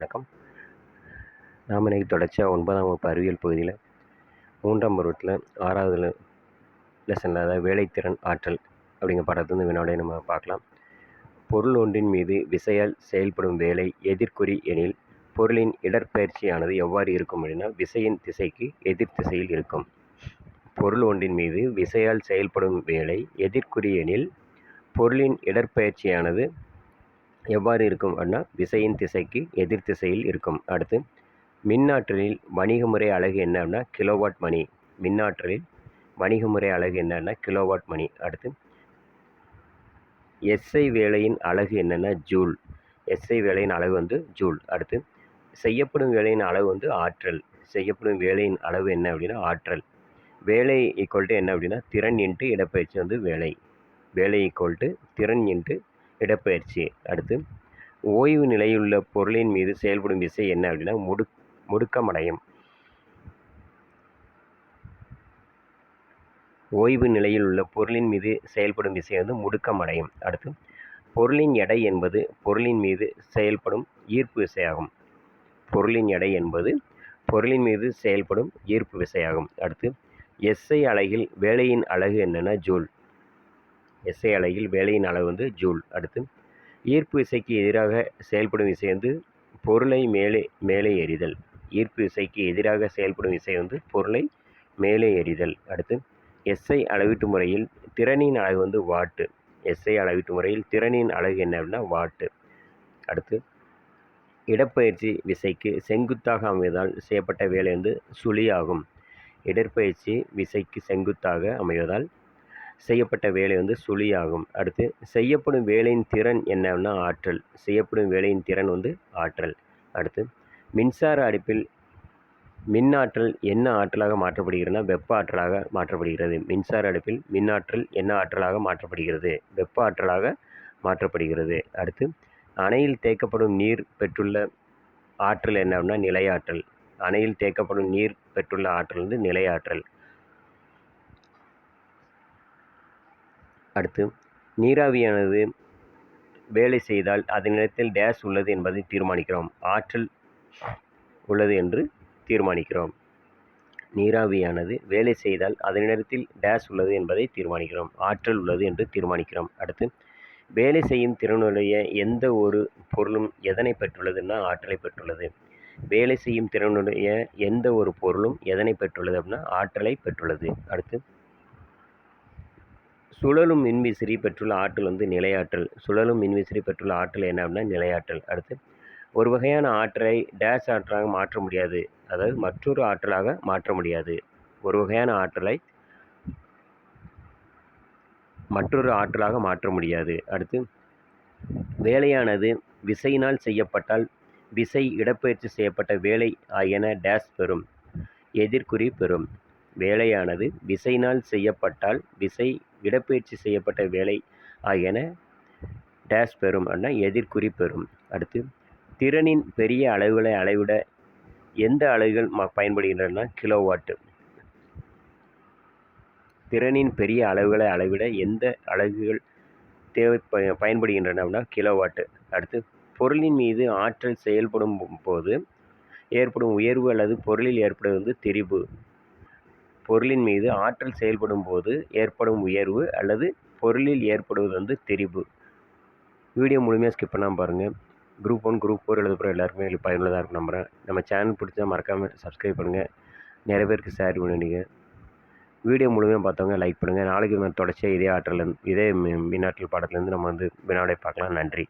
வணக்கம். நாம் இன்றைக்கி தொடர்ச்சியாக ஒன்பதாம் வகுப்பு அறிவியல் பகுதியில் மூன்றாம் பருவத்தில் ஆறாவது லெசனில் அதாவது வேலைத்திறன் ஆற்றல் அப்படிங்கிற பாடத்துலேருந்து வினாடியை நம்ம பார்க்கலாம். பொருள் ஒன்றின் மீது விசையால் செயல்படும் வேலை எதிர்க்குறி எனில் பொருளின் இடற்பெயர்ச்சியானது எவ்வாறு இருக்கும் அப்படின்னா விசையின் திசைக்கு எதிர் திசையில் இருக்கும். பொருள் ஒன்றின் மீது விசையால் செயல்படும் வேலை எதிர்க்குறி எனில் பொருளின் இடற்பெயர்ச்சியானது எவ்வாறு இருக்கும் அப்படின்னா விசையின் திசைக்கு எதிர் திசையில் இருக்கும். அடுத்து மின்னாற்றலில் வணிகமுறை அழகு என்ன அப்படின்னா கிலோவாட் மணி. மின்னாற்றலில் வணிகமுறை அழகு என்னன்னா கிலோவாட் மணி. அடுத்து எஸ்ஐ வேலையின் அழகு என்னென்னா ஜூல். எஸ்ஐ வேலையின் அழகு வந்து ஜூல். அடுத்து செய்யப்படும் வேலையின் அளவு வந்து ஆற்றல். செய்யப்படும் வேலையின் அளவு என்ன அப்படின்னா ஆற்றல். வேலை ஈக்குவல் டு என்ன அப்படின்னா திறன் இன்ட்டு இடப்பயிற்சி வந்து வேலை. வேலை ஈக்குவல் டு திறன் இன்ட்டு இடப்பெயர்ச்சி. அடுத்து ஓய்வு நிலையுள்ள பொருளின் மீது செயல்படும் விசை என்ன அப்படின்னா முடு முடுக்கமடையும். ஓய்வு நிலையில் உள்ள பொருளின் மீது செயல்படும் விசை வந்து முடுக்கமடையும். அடுத்து பொருளின் எடை என்பது பொருளின் மீது செயல்படும் ஈர்ப்பு விசையாகும். பொருளின் எடை என்பது பொருளின் மீது செயல்படும் ஈர்ப்பு விசையாகும். அடுத்து எஸ்ஐ அலகில் வேலையின் அழகு என்னென்னா ஜூல். எஸ்ஐ அலையில் வேலையின் அளவு வந்து ஜூல் அடுத்து. ஈர்ப்பு விசைக்கு எதிராக செயல்படும் விசை வந்து பொருளை மேலே மேலே எறிதல். ஈர்ப்பு விசைக்கு எதிராக செயல்படும் விசை வந்து பொருளை மேலே எறிதல் அடுத்து. எஸ்ஐ அளவீட்டு முறையில் திறனின் அளவு வந்து வாட்டு. எஸ்ஐ அளவீட்டு முறையில் திறனின் அழகு என்ன அப்படின்னா வாட்டு அடுத்து. இடப்பெயர்ச்சி விசைக்கு செங்குத்தாக அமைவதால் செய்யப்பட்ட வேலை வந்து சுழியாகும். இடற்பயிற்சி விசைக்கு செங்குத்தாக அமைவதால் செய்யப்பட்ட வேலை வந்து சுழியாகும். அடுத்து செய்யப்படும் வேலையின் திறன் என்னன்னா ஆற்றல். செய்யப்படும் வேலையின் திறன் வந்து ஆற்றல். அடுத்து மின்சார அடுப்பில் மின் ஆற்றல் என்ன ஆற்றலாக மாற்றப்படுகிறதுனா வெப்ப ஆற்றலாக மாற்றப்படுகிறது. மின்சார அடுப்பில் மின் ஆற்றல் என்ன ஆற்றலாக மாற்றப்படுகிறது? வெப்ப ஆற்றலாக மாற்றப்படுகிறது. அடுத்து அணையில் தேக்கப்படும் நீர் பெற்றுள்ள ஆற்றல் என்ன அப்படின்னா நிலையாற்றல். அணையில் தேக்கப்படும் நீர் பெற்றுள்ள ஆற்றல் வந்து நிலையாற்றல். அடுத்து நீராவியானது வேலை செய்தால் அதனிடத்தில் டேஸ் உள்ளது என்பதை தீர்மானிக்கிறோம். ஆற்றல் உள்ளது என்று தீர்மானிக்கிறோம். நீராவியானது வேலை செய்தால் அதனிடத்தில் டேஸ் உள்ளது என்பதை தீர்மானிக்கிறோம். ஆற்றல் உள்ளது என்று தீர்மானிக்கிறோம். அடுத்து வேலை செய்யும் திறனுடைய எந்த ஒரு பொருளும் எதனை பெற்றுள்ளதுன்னா ஆற்றலை பெற்றுள்ளது. வேலை செய்யும் திறனுடைய எந்த ஒரு பொருளும் எதனை பெற்றுள்ளது அப்படின்னா ஆற்றலை பெற்றுள்ளது. அடுத்து சுழலும் மின்விசிறி பெற்றுள்ள ஆற்றல் வந்து நிலையாற்றல். சுழலும் மின்விசிறி பெற்றுள்ள ஆற்றல் என்ன அப்படின்னா நிலையாற்றல். அடுத்து ஒரு வகையான ஆற்றலை டேஷ் ஆற்றலாக மாற்ற முடியாது. அதாவது மற்றொரு ஆற்றலாக மாற்ற முடியாது. ஒரு வகையான ஆற்றலை மற்றொரு ஆற்றலாக மாற்ற முடியாது. அடுத்து வேலையானது விசையினால் செய்யப்பட்டால் விசை இடப்பெயர்ச்சி செய்யப்பட்ட வேலை ஆகியன டேஷ் பெறும். எதிர்குறி பெறும். வேலையானது விசையினால் செய்யப்பட்டால் விசை இடப்பயிற்சி செய்யப்பட்ட வேலை ஆகியன டேஷ் பெறும் அப்படின்னா எதிர்குறி பெறும். அடுத்து திறனின் பெரிய அளவுகளை அளவிட எந்த அலகுகள் ம பயன்படுகின்றன? கிலோவாட்டு திறனின் பெரிய அளவுகளை அளவிட எந்த அலகுகள் தேவை பயன்படுகின்றன அப்படின்னா கிலோவாட்டு அடுத்து பொருளின் மீது ஆற்றல் செயல்படும் போது ஏற்படும் உயர்வு அல்லது பொருளில் ஏற்படுவது திரிபு. பொருளின் மீது ஆற்றல் செயல்படும் போது ஏற்படும் உயர்வு அல்லது பொருளில் ஏற்படுவது வந்து தெரிவு. வீடியோ முழுமையாக ஸ்கிப் பண்ணாமல் பாருங்கள் குரூப் ஒன் குரூப் ஃபோர் எழுத போகிற எல்லாருக்குமே எங்களுக்கு பயனுள்ளதாக இருக்கும் நம்புகிறேன் நம்ம சேனல் பிடிச்சா மறக்காமல் சப்ஸ்கிரைப் பண்ணுங்கள் நிறைய பேருக்கு ஷேர் பண்ணிடுங்க வீடியோ முழுமையாக பார்த்தவங்க லைக் பண்ணுங்கள் நாளைக்கு நான் தொடர்ச்சியாக இதே ஆற்றல் இதே மின்னாற்றல் பாடத்துலேருந்து நம்ம வந்து வினாடை பார்க்கலாம். நன்றி.